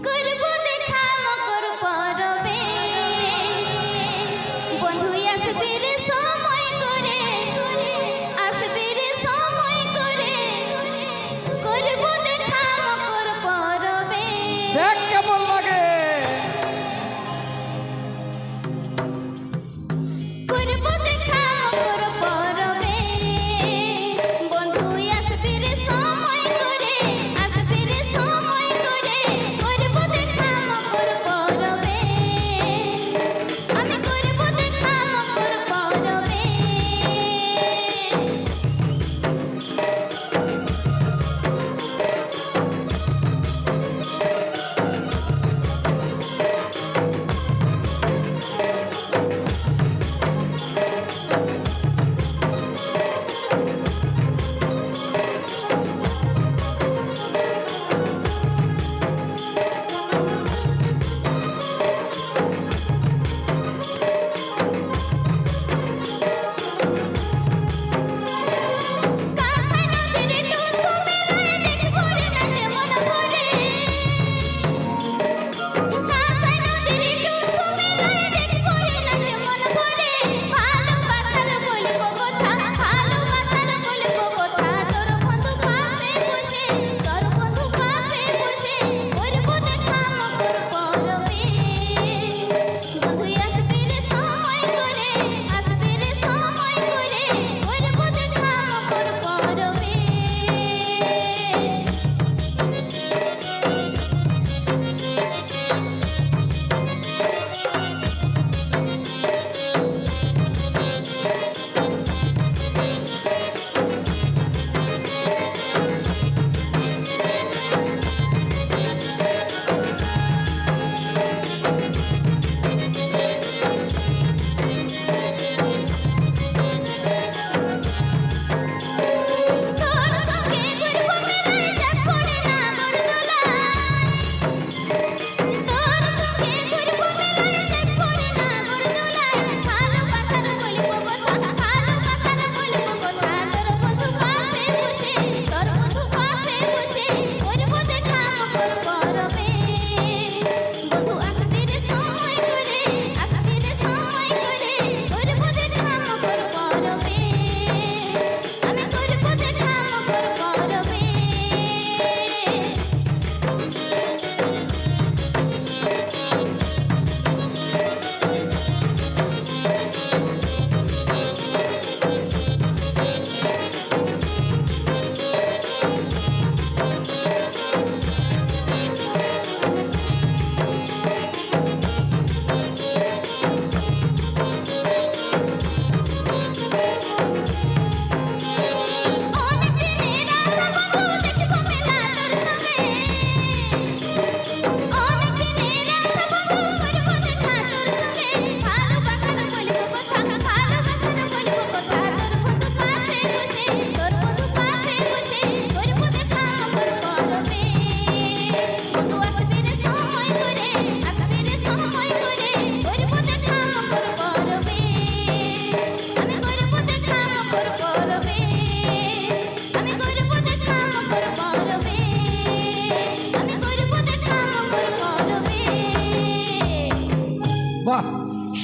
good.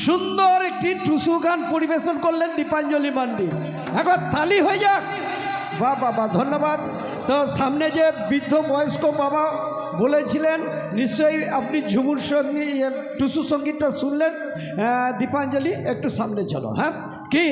সুন্দর একটি টুসু গান পরিবেশন করলেন দীপাঞ্জলি মান্ডি। একবার তালি হয়ে যাক। বা বাবা ধন্যবাদ। তো সামনে যে বৃদ্ধ বয়স্ক বাবা বলেছিলেন, নিশ্চয়ই আপনি ঝুমুর সঙ্গী টুসু সঙ্গীতটা শুনলেন। দীপাঞ্জলি, একটু সামনে চলো হ্যাঁ? কি?